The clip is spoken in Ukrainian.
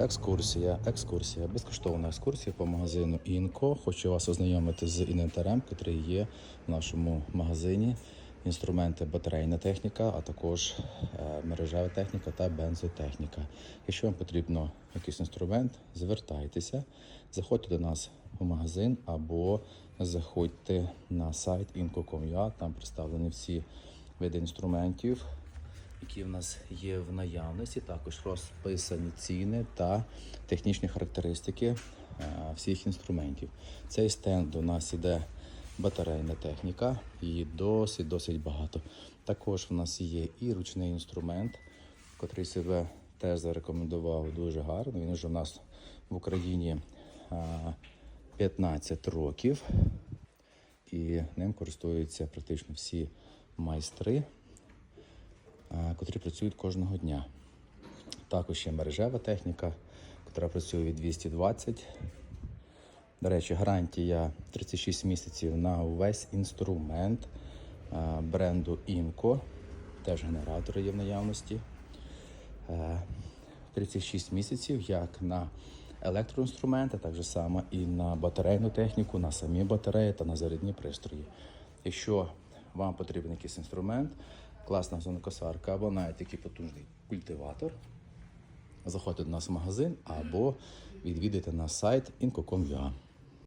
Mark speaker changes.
Speaker 1: Екскурсія, екскурсія, безкоштовна екскурсія по магазину Інко. Хочу вас ознайомити з інвентарем, який є в нашому магазині. Інструменти, батарейна техніка, а також е, мережева техніка та бензотехніка. Якщо вам потрібно якийсь інструмент, звертайтеся, заходьте до нас у магазин або заходьте на сайт inco.com.ua, там представлені всі види інструментів, які в нас є в наявності, також розписані ціни та технічні характеристики е, всіх інструментів. Цей стенд у нас іде батарейна техніка, її досить досить багато. Також в нас є і ручний інструмент, котрий себе теж зарекомендував дуже гарно. Він вже в нас в Україні е, 15 років, і ним користуються практично всі майстри е, котрі працюють кожного дня. Також є мережева техніка, яка працює від 220. До речі, гарантія 36 місяців на увесь інструмент е, бренду Inco. Теж генератори є в наявності. Е, 36 місяців як на електроінструменти, так само і на батарейну техніку, на самі батареї та на зарядні пристрої. Якщо вам потрібен якийсь інструмент, класна газонокосарка або навіть такий потужний культиватор, заходьте до нас в магазин або відвідайте наш сайт inco.com.ua.